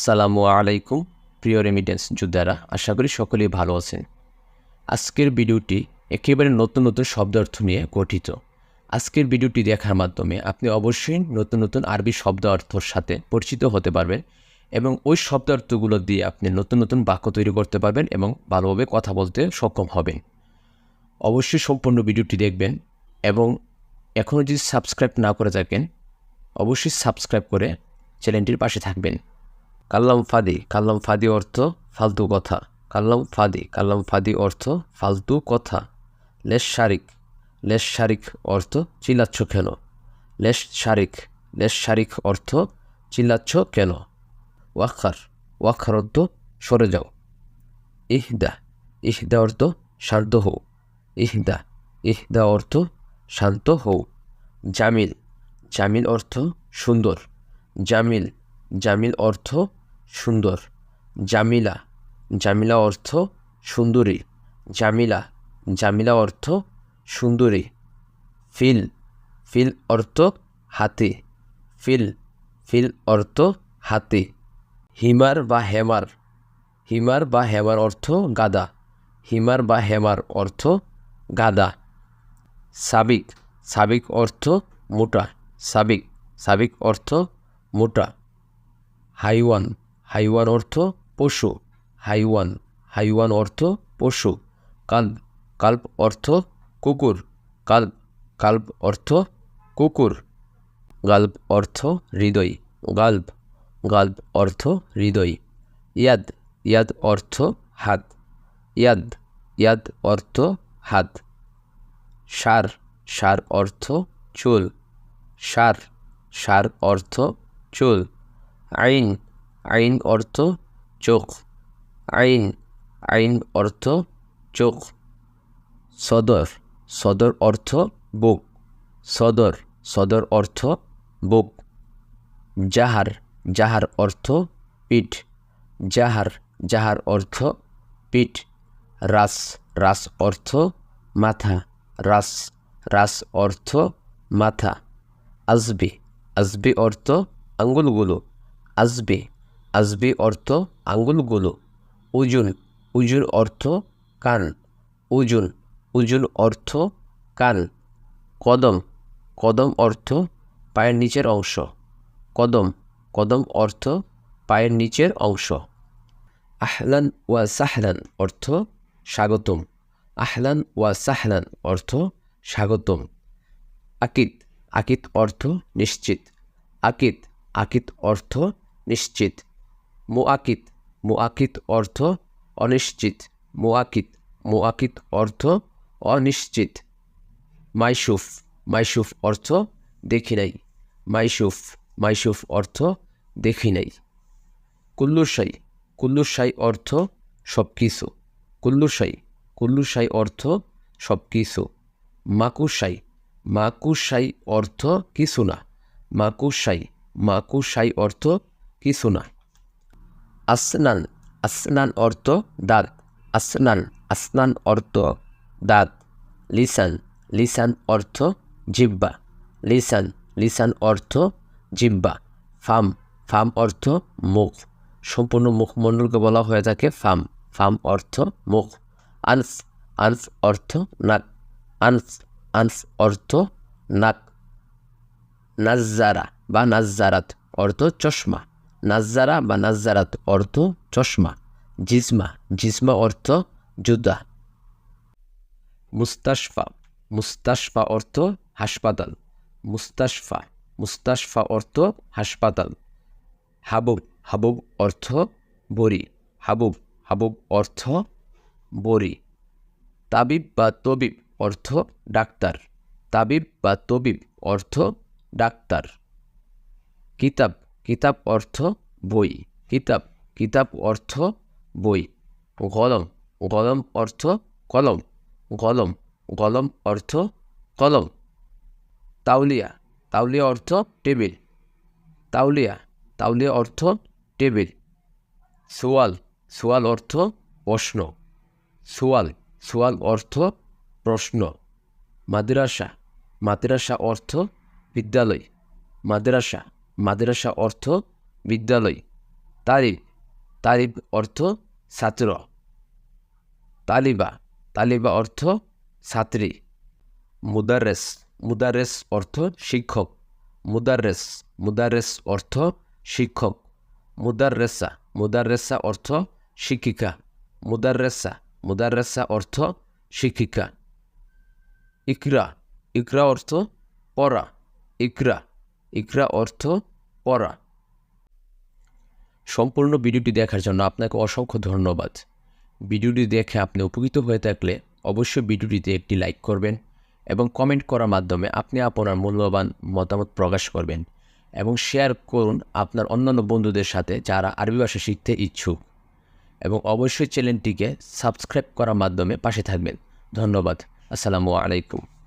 আসসালামু আলাইকুম, প্রিয় রেমিটেন্স যোদ্ধারা। আশা করি সকলেই ভালো আছেন। আজকের ভিডিওটি একেবারে নতুন নতুন শব্দার্থ নিয়ে গঠিত। আজকের ভিডিওটি দেখার মাধ্যমে আপনি অবশ্যই নতুন নতুন আরবি শব্দ অর্থর সাথে পরিচিত হতে পারবেন এবং ওই শব্দার্থগুলো দিয়ে আপনি নতুন নতুন বাক্য তৈরি করতে পারবেন এবং ভালোভাবে কথা বলতে সক্ষম হবেন। অবশ্যই সম্পূর্ণ ভিডিওটি দেখবেন এবং এখনও যদি সাবস্ক্রাইব না করে থাকেন, অবশ্যই সাবস্ক্রাইব করে চ্যানেলটির পাশে থাকবেন। কাল্লাম ফাদি কাল্লাম ফাদি অর্থ ফালতু কথা। কাল্লাম ফাদি কাল্লাম ফাদি অর্থ ফালতু কথা। লেশ শারিক লেশ শারিক অর্থ চিল্লাচ্ছ কেন? লেশ শারিক লেশ শারিক অর্থ চিল্লাচ্ছ কেন? ওয়াখার ওয়াখার অর্থ সরে যাও। ইহদা ইহদা অর্থ শান্ত হও। ইহদা ইহদা অর্থ শান্ত হও। জামিল জামিল অর্থ সুন্দর। জামিল জামিল অর্থ সুন্দর। জামিলা। জামিলা অর্থ সুন্দরী। জামিলা। জামিলা অর্থ সুন্দরী। ফিল। ফিল অর্থ হাতি। ফিল। ফিল অর্থ হাতি। হিমার বা হেমার। হিমার বা হেমার অর্থ গাদা। হিমার বা হেমার অর্থ গাদা। সাবিক। সাবিক অর্থ মোটা। সাবিক। সাবিক অর্থ মোটা। হাইওয়ান। হাইওয়ান অর্থ পশু। হাইওয়ান হাইওয়ান অর্থ পশু। কাল্ব কাল্প অর্থ কুকুর। কাল্প কাল্প অর্থ কুকুর। গাল্ব অর্থ হৃদয়। গাল্ব গাল্প অর্থ হৃদয়। ইয়াদ ইয়াদ অর্থ হাত। ইয়াদ ইয়াদ অর্থ হাত। সার সার অর্থ চুল। সার সার অর্থ চুল। আইন আইন অর্থ চোখ আইন আইন অর্থ চোখ সদর সদর অর্থ বুক সদর সদর অর্থ বুক জাহার জাহার অর্থ পিঠ জাহার জাহার অর্থ পিঠ রাস রাস অর্থ মাথা রাস রাস অর্থ মাথা আসবি আসবি অর্থ আঙ্গুলগুলো আসবি আসবি অর্থ আঙ্গুলগুলো। ওজন ওজন অর্থ কান। ওজন ওজন অর্থ কান। কদম কদম অর্থ পায়ের নিচের অংশ। কদম কদম অর্থ পায়ের নিচের অংশ। আহলান ওয়া সাহলান অর্থ স্বাগতম। আহলান ওয়া সাহলান অর্থ স্বাগতম। আকিত আকিত অর্থ নিশ্চিত। আকিত আকিত অর্থ নিশ্চিত। মুআকিত মুআকিত অর্থ অনিশ্চিত, মুআকিত মুআকিত অর্থ অনিশ্চিত। মাইসুফ মাইসুফ অর্থ দেখি নাই। মাইসুফ মাইসুফ অর্থ দেখি নাই। কুল্লুসাই কুল্লুসাই অর্থ সব কিছু কুল্লুসাই কুল্লুসাই অর্থ সব কিছু মাকুসাই মাকুসাই অর্থ কিছু না। মাকুসাই মাকুসাই অর্থ কিছু না। আসনান আসনান অর্থ দাঁত। আসনান আসনান অর্থ দাঁত। লিসান লিসান অর্থ জিব্বা লিসান লিসান অর্থ জিব্বা ফাম ফাম অর্থ মুখ। সম্পূর্ণ মুখমণ্ডলকে বলা হয়ে থাকে ফাম। ফাম অর্থ মুখ। আনস আনস অর্থ নাক। আনস আনস অর্থ নাক। নাজ্জারা বা নাজ্জারাত অর্থ চশমা। নাজ্জারা বা নাজ্জারাত অর্থ চশমা জিসমা জিসমা অর্থ জুদা। মুস্তাশফা মুস্তাশফা অর্থ হাসপাতাল। মুস্তাশফা মুস্তাশফা অর্থ হাসপাতাল। হাবুব হাবুব অর্থ বড়ি। হাবুব হাবুব অর্থ বড়ি। তাবিব বা তবিব অর্থ ডাক্তার। তাবিব বা তবিব অর্থ ডাক্তার। কিতাব কিতাব অর্থ বই। কিতাব কিতাব অর্থ বই। গলম গলম অর্থ কলম। গলম গলম অর্থ কলম। তাউলিয়া তাউলিয়া অর্থ টেবিল। তাউলিয়া তাউলিয়া অর্থ টেবিল। সোয়াল সোয়াল অর্থ প্রশ্ন। সোয়াল সোয়াল অর্থ প্রশ্ন। মাদ্রাসা মাদ্রাসা অর্থ বিদ্যালয়। মাদ্রাসা মাদ্রাসা অর্থ বিদ্যালয়। তারিব তারিব অর্থ ছাত্র। তালিবা তালিবা অর্থ ছাত্রী। মুদারেস মুদারেস অর্থ শিক্ষক। মুদারেস মুদারেস অর্থ শিক্ষক। মুদারেসা মুদারেসা অর্থ শিক্ষিকা। মুদারেসা মুদারেসা অর্থ শিক্ষিকা। ইকরা ইকরা অর্থ পড়া। ইকরা ইকরা অর্থ পড়া। সম্পূর্ণ ভিডিওটি দেখার জন্য আপনাকে অসংখ্য ধন্যবাদ। ভিডিওটি দেখে আপনি উপকৃত হয়ে থাকলে অবশ্যই ভিডিওটিতে একটি লাইক করবেন এবং কমেন্ট করার মাধ্যমে আপনি আপনার মূল্যবান মতামত প্রকাশ করবেন এবং শেয়ার করুন আপনার অন্যান্য বন্ধুদের সাথে যারা আরবি ভাষা শিখতে ইচ্ছুক। এবং অবশ্যই চ্যানেলটিকে সাবস্ক্রাইব করার মাধ্যমে পাশে থাকবেন। ধন্যবাদ। আসসালামু আলাইকুম।